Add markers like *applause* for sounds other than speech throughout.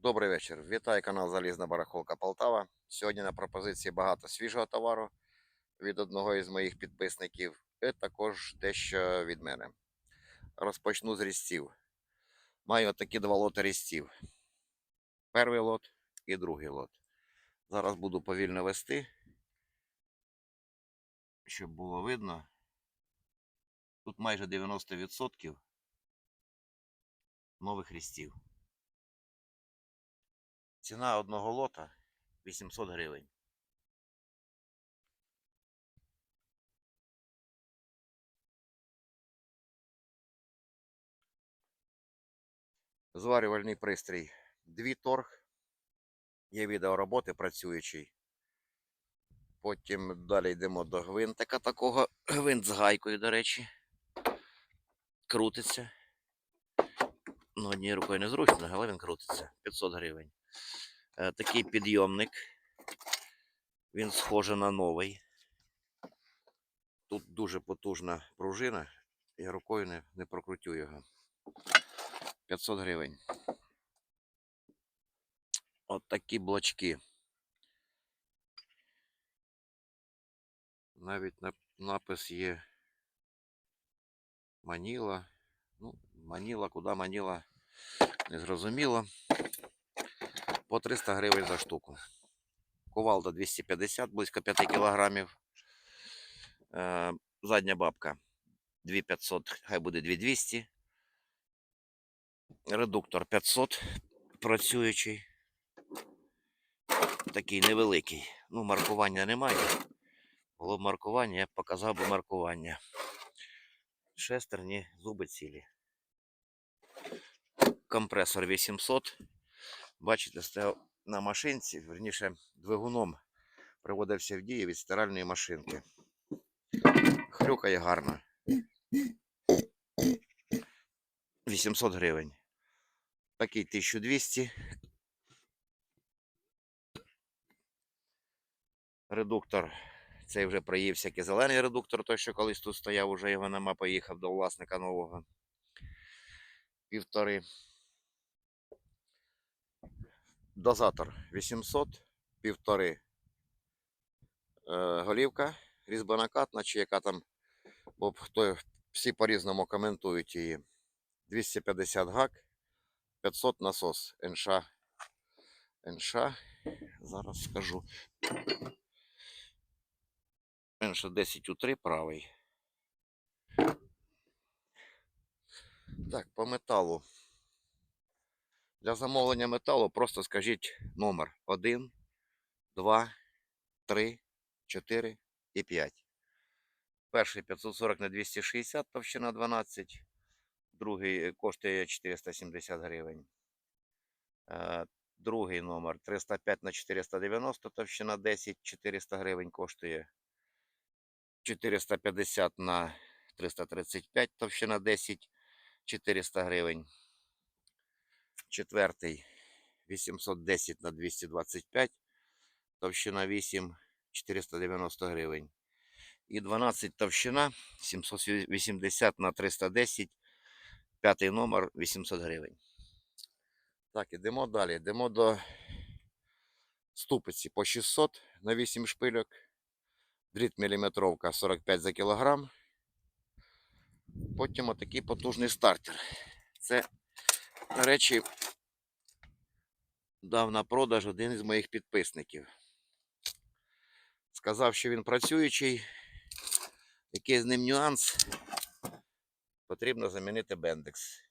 Добрий вечір. Вітаю канал Залізна Барахолка Полтава. Сьогодні на пропозиції багато свіжого товару від одного із моїх підписників, і також дещо від мене. Розпочну з різців. Маю такі два лоти різців. Перший лот і другий лот. Зараз буду повільно вести, щоб було видно. Тут майже 90% нових різців. Ціна одного лота 800 гривень. Зварювальний пристрій. Дві торг. Є відео роботи працюючий. Потім далі йдемо до гвинтика такого. Гвинт з гайкою, до речі. Крутиться. Ну, однією рукою не зручно, але він крутиться. 500 гривень. Е, такий підйомник. Він схожий на новий. Тут дуже потужна пружина. Я рукою не, не прокрутю його. 500 гривень. От такі блочки. Навіть на, напис є Маніла. Ну, Маніла, куди Маніла, не зрозуміло. По 300 гривень за штуку. Кувалда 250, близько 5 кілограмів. Е, задня бабка 2500, хай буде 2200. Редуктор 500 працюючий. Такий невеликий. Ну, маркування немає. Було б маркування, я показав би маркування. Шестерні, зуби цілі. Компресор 800. Бачите, стояв на машинці, верніше двигуном приводився в дію від стиральної машинки. Хрюкає гарно. 800 гривень. Такий 1200. Редуктор. Цей вже проївся як і зелений редуктор, той, що колись тут стояв, уже його нема, поїхав до власника нового. Півтори. Дозатор 800, півтори е, голівка різьбонакатна, чи яка там, бо хто всі по-різному коментують її. 250 гак, 500 насос НШ. НШ, зараз скажу. НШ 10 у 3 правий. Так, по металу. Для замовлення металу просто скажіть номер 1, 2, 3, 4 і 5. Перший 540 на 260, товщина 12. Другий коштує 470 гривень. Е, Другий номер 305 на 490, товщина 10, 400 гривень коштує. 450 на 335, товщина 10, 400 гривень. Четвертий 810 на 225, товщина 8, 490 гривень. І 12 товщина 780 на 310, п'ятий номер 800 гривень. Так, ідемо далі. Йдемо до ступиці по 600 на 8 шпильок. Дріт міліметровка 45 за кілограм. Потім отакий потужний стартер. Це, до речі, дав на продаж один із моїх підписників. Сказав, що він працюючий. Який з ним нюанс? Потрібно замінити бендекс.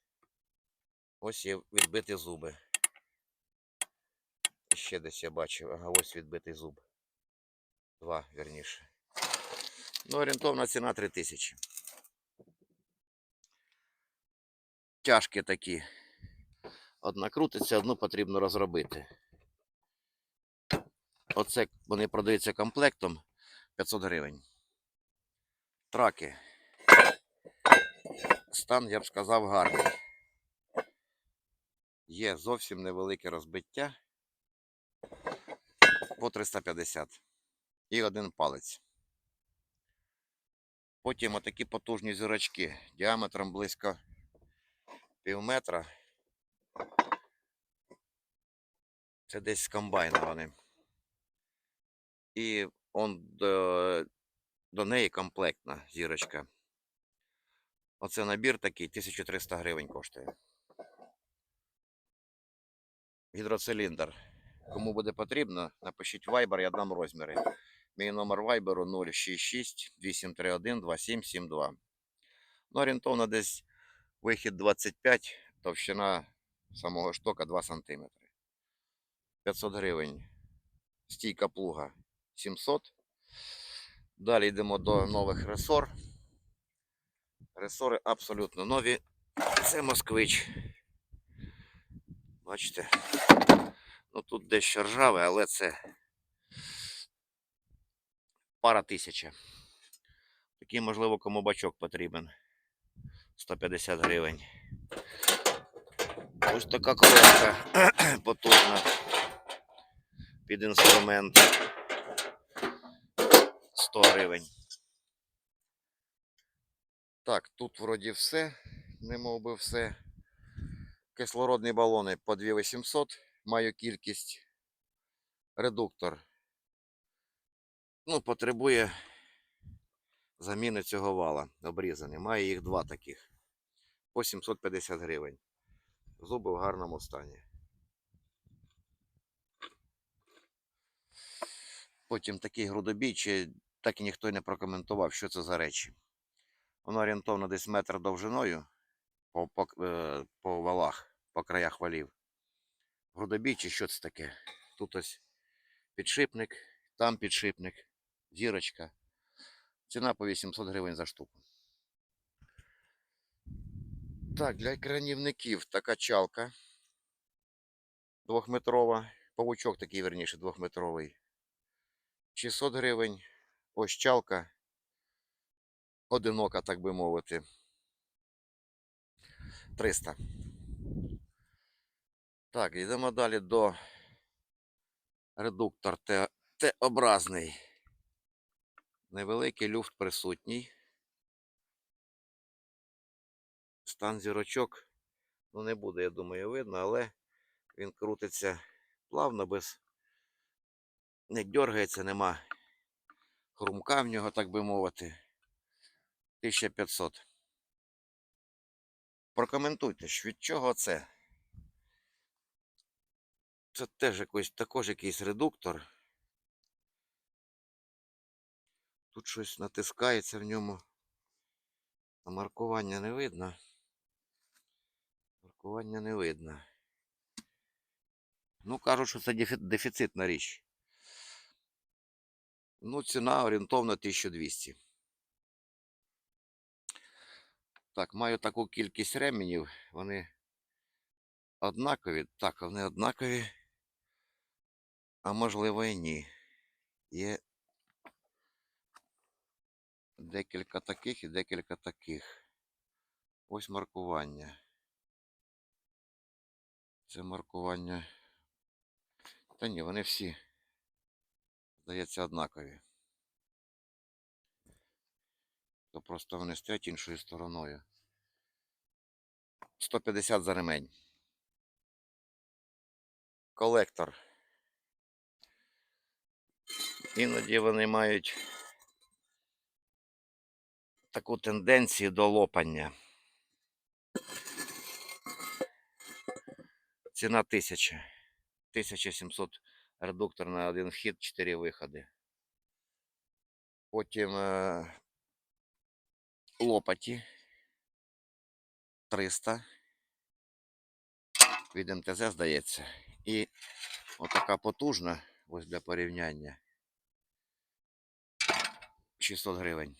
Ось є відбиті зуби. Ще десь я бачив. Ага, ось відбитий зуб. Два, вірніше. Ну, орієнтовна ціна 3000. Тяжкі такі. Одна крутиться, одну потрібно розробити. Оце вони продаються комплектом 500 гривень. Траки. Стан, я б сказав, гарний. Є зовсім невелике розбиття по 350 і один палець. Потім отакі потужні зірочки діаметром близько пів метра. Це десь з комбайна вони. І он до, до неї комплектна зірочка. Оце набір такий 1300 гривень коштує. Гідроциліндр. Кому буде потрібно, напишіть Viber, я дам розміри. Мій номер Viber 066 831 2772. Ну, орієнтовно десь вихід 25, товщина самого штока 2 см. 500 гривень. Стійка плуга 700. Далі йдемо до нових ресор. Ресори абсолютно нові. Це москвич. Бачите? Ну тут дещо ржаве, але це пара тисяча. Такий, можливо, кому бачок потрібен. 150 гривень. Ось така коробка *clears throat* потужна під інструмент. 100 гривень. Так, тут вроді все, не би все. Кислородні балони по 2800. Маю кількість. Редуктор. Ну, потребує заміни цього вала. Обрізаний. Маю їх два таких. По 750 гривень. Зуби в гарному стані. Потім такий грудобій, чи так і ніхто не прокоментував, що це за речі. Воно орієнтовно десь метр довжиною по, по, е, по валах, по краях валів. Грудобій чи що це таке? Тут ось підшипник, там підшипник, зірочка. Ціна по 800 гривень за штуку. Так, для кранівників така чалка двохметрова. Павучок такий, верніше, двохметровий. 600 гривень. Ось чалка. Одинока, так би мовити. 300. Так, йдемо далі до редуктор Т-образний. Невеликий люфт присутній. Стан зірочок, ну не буде, я думаю, видно, але він крутиться плавно, без не дергається, нема хрумка в нього, так би мовити. 1500. Прокоментуйте, від чого це? Це теж якийсь, також якийсь редуктор. Тут щось натискається в ньому. А маркування не видно. Маркування не видно. Ну, кажуть, що це дефіцитна річ. Ну, ціна орієнтовно 1200. Так, маю таку кількість ременів. Вони однакові. Так, вони однакові. А можливо і ні. Є декілька таких і декілька таких. Ось маркування. Це маркування. Та ні, вони всі, здається, однакові. То просто вони стоять іншою стороною. 150 за ремень. Колектор. Іноді вони мають таку тенденцію до лопання. Ціна 1000. 1700 редуктор на один вхід, 4 виходи. Потім е, лопаті 300 від МТЗ, здається. І отака потужна, ось для порівняння. 600 гривень.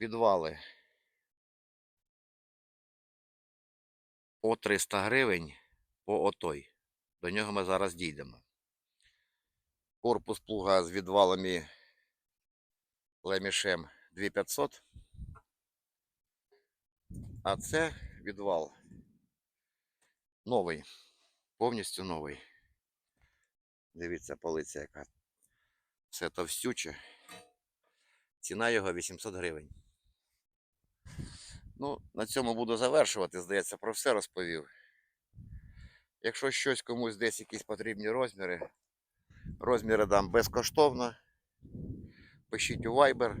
Відвали по 300 гривень по отой. До нього ми зараз дійдемо. Корпус плуга з відвалами лемішем 2500. А це відвал новий. Повністю новий. Дивіться, полиця яка. Все товстюче. Ціна його 800 гривень. Ну, на цьому буду завершувати. Здається, про все розповів. Якщо щось комусь десь якісь потрібні розміри, розміри дам безкоштовно. Пишіть у Viber.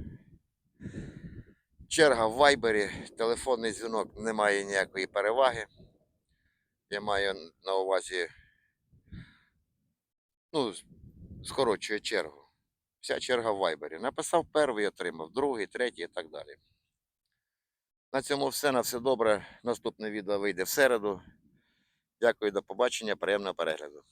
Черга в Viber, телефонний дзвінок не має ніякої переваги. Я маю на увазі, ну, скорочує чергу. Вся черга в Viber. Написав перший, отримав, другий, третій і так далі. На цьому все. На все добре. Наступне відео вийде в середу. Дякую, до побачення, приємного перегляду.